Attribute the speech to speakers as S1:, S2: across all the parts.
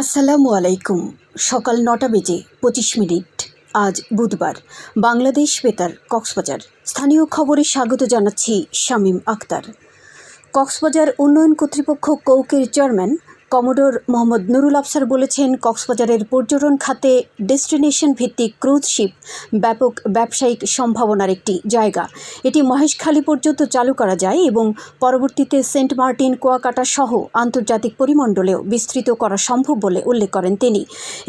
S1: আসসালামু আলাইকুম। সকাল নটা বেজে পঁচিশ মিনিট। আজ বুধবার। বাংলাদেশ বেতার, কক্সবাজার। স্থানীয় খবরে স্বাগত জানাচ্ছি শামীম আক্তার। কক্সবাজার উন্নয়ন কর্তৃপক্ষ কৌকের চেয়ারম্যান কমোডোর মোহাম্মদ নুরুল আফসার বলেছেন, কক্সবাজারের পর্যটন খাতে ডেস্টিনেশন ভিত্তিক ক্রুজ শিপ ব্যাপক ব্যবসায়িক সম্ভাবনার একটি জায়গা। এটি মহেশখালী পর্যন্ত চালু করা যায় এবং পরবর্তীতে সেন্ট মার্টিন, কুয়াকাটা সহ আন্তর্জাতিক পরিমণ্ডলেও বিস্তৃত করা সম্ভব বলে উল্লেখ করেন তিনি।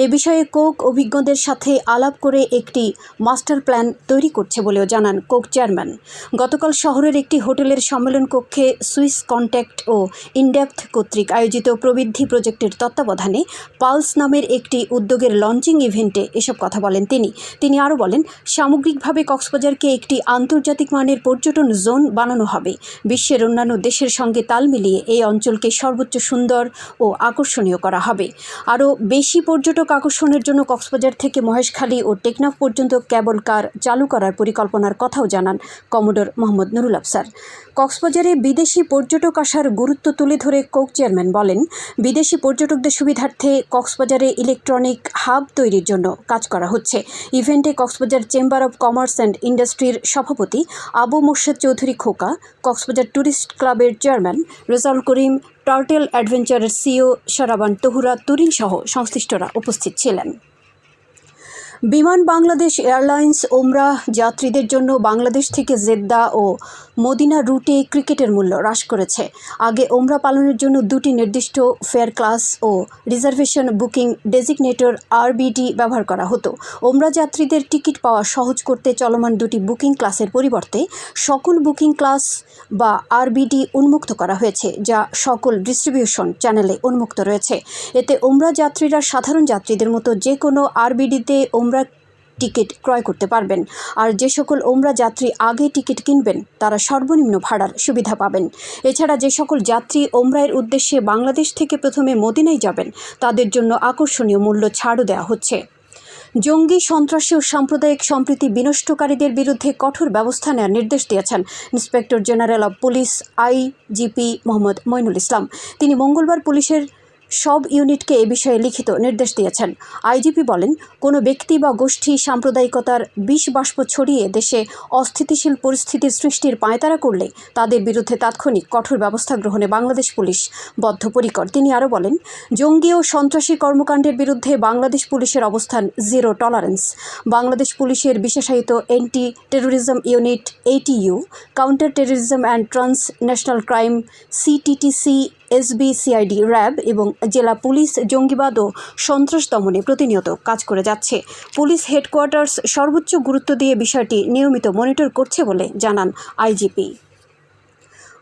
S1: এ বিষয়ে কোক অভিজ্ঞদের সাথে আলাপ করে একটি মাস্টার প্ল্যান তৈরি করছে বলেও জানান কোক চেয়ারম্যান। গতকাল শহরের একটি হোটেলের সম্মেলন কক্ষে সুইস কন্ট্যাক্ট ও ইনডেপথ কর্তৃক আয়োজিত প্রবৃদ্ধি প্রজেক্টের তত্ত্বাবধানে পালস নামের একটি উদ্যোগের লঞ্চিং ইভেন্টে এসব কথা বলেন তিনি। তিনি আরও বলেন, সামগ্রিকভাবে কক্সবাজারকে একটি আন্তর্জাতিক মানের পর্যটন জোন বানানো হবে। বিশ্বের অন্যান্য দেশের সঙ্গে তাল মিলিয়ে এই অঞ্চলকে সর্বোচ্চ সুন্দর ও আকর্ষণীয় করা হবে। আরও বেশি পর্যটক আকর্ষণের জন্য কক্সবাজার থেকে মহেশখালী ও টেকনাফ পর্যন্ত কেবল কার চালু করার পরিকল্পনার কথাও জানান কমোডর মোহাম্মদ নুরুল আফসার। কক্সবাজারে বিদেশি পর্যটক আসার গুরুত্ব তুলে ধরে কোক চেয়ারম্যান বলেন বিদেশি পর্যটকদের সুবিধার্থে কক্সবাজারে ইলেকট্রনিক হাব তৈরির জন্য কাজ করা হচ্ছে। ইভেন্টে Cox's Bazar chamber of commerce and ইন্ডাস্ট্রির সভাপতি আবু মোর্শেদ চৌধুরী খোকা, কক্সবাজার ট্যুরিস্ট ক্লাবের চেয়ারম্যান রেজাউল করিম, টার্টেল অ্যাডভেঞ্চারের সিও সারাবান তহুরা তুরিন সহ সংশ্লিষ্টরা উপস্থিত ছিলেন। বিমান বাংলাদেশ এয়ারলাইন্স, ওমরা যাত্রীদের জন্য বাংলাদেশ থেকে জেদ্দা ও মদিনা রুটে ক্রিকেটের মূল্য হ্রাস করেছে। আগে ওমরা পালনের জন্য দুটি নির্দিষ্ট ফেয়ার ক্লাস ও রিজার্ভেশন বুকিং ডেজিগনেটর আরবিডি ব্যবহার করা হতো। ওমরা যাত্রীদের টিকিট পাওয়া সহজ করতে চলমান দুটি বুকিং ক্লাসের পরিবর্তে সকল বুকিং ক্লাস বা আরবিডি উন্মুক্ত করা হয়েছে, যা সকল ডিস্ট্রিবিউশন চ্যানেলে উন্মুক্ত রয়েছে। এতে ওমরা যাত্রীরা সাধারণ যাত্রীদের মতো যে কোনো আরবিডিতে ওমরা টিকিট ক্রয় করতে পারবেন। আর যে সকল ওমরা যাত্রী আগে টিকিট কিনবেন, তারা সর্বনিম্ন ভাড়ার সুবিধা পাবেন। এছাড়া যে সকল যাত্রী ওমরায়ের উদ্দেশ্যে বাংলাদেশ থেকে প্রথমে মদিনায় যাবেন, তাদের জন্য আকর্ষণীয় মূল্য ছাড়ও দেওয়া হচ্ছে। জঙ্গি, সন্ত্রাসী ও সাম্প্রদায়িক সম্প্রীতি বিনষ্টকারীদের বিরুদ্ধে কঠোর ব্যবস্থা নেওয়ার নির্দেশ দিয়েছেন inspector general of police IGP Mohammad Moinul Islam. তিনি মঙ্গলবার পুলিশের সব ইউনিটকে এ বিষয়ে লিখিত নির্দেশ দিয়েছেন। আইজিপি বলেন, কোনো ব্যক্তি বা গোষ্ঠী সাম্প্রদায়িকতার বিষ বাষ্প ছড়িয়ে দেশে অস্থিতিশীল পরিস্থিতির সৃষ্টির পায়তারা করলে তাদের বিরুদ্ধে তাৎক্ষণিক কঠোর ব্যবস্থা গ্রহণে বাংলাদেশ পুলিশ বদ্ধপরিকর। তিনি আরও বলেন, জঙ্গি ও সন্ত্রাসী কর্মকাণ্ডের বিরুদ্ধে বাংলাদেশ পুলিশের অবস্থান জিরো টলারেন্স। বাংলাদেশ পুলিশের বিশেষায়িত anti terrorism unit, ATU counter terrorism and transnational crime, CTTC SB CID RAB এবং জেলা পুলিশ, জঙ্গিবাদ ও সন্ত্রাস দমনে প্রতিনিয়ত কাজ করে যাচ্ছে। পুলিশ হেডকোয়ার্টার্স সর্বোচ্চ গুরুত্ব দিয়ে বিষয়টি নিয়মিত মনিটর করছে বলে জানান আইজিপি।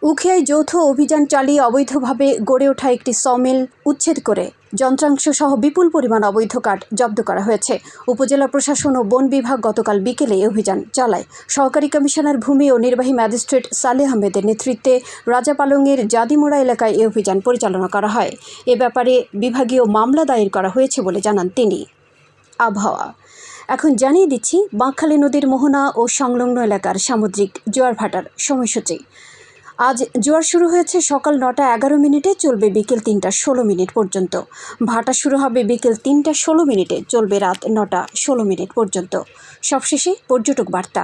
S1: উখিয়ায় যৌথ অভিযান চালিয়ে অবৈধভাবে গড়ে ওঠা একটি সমিল উচ্ছেদ করে যন্ত্রাংশ সহ বিপুল পরিমাণ অবৈধ কাঠ জব্দ করা হয়েছে। উপজেলা প্রশাসন ও বন বিভাগ গতকাল বিকেলে অভিযান চালায়। সহকারী কমিশনার ভূমি ও নির্বাহী ম্যাজিস্ট্রেট সালেহ আহমেদের নেতৃত্বে রাজাপালংয়ের জাদিমোড়া এলাকায় এই অভিযান পরিচালনা করা হয়। এ ব্যাপারে বিভাগীয় মামলা দায়ের করা হয়েছে বলে জানান তিনি। আবহাওয়া। এখন জানিয়ে দিচ্ছি, বাঁকখালী নদীর মোহনা ও সংলগ্ন এলাকার সামুদ্রিক জোয়ার ভাটার সময়সূচি। আজ জোয়ার শুরু হয়েছে সকাল নটা এগারো মিনিটে, চলবে বিকেল তিনটা ষোলো মিনিট পর্যন্ত। ভাটা শুরু হবে বিকেল তিনটা ষোলো মিনিটে, চলবে রাত নটা ষোলো মিনিট পর্যন্ত। সবশেষে পর্যটক বার্তা।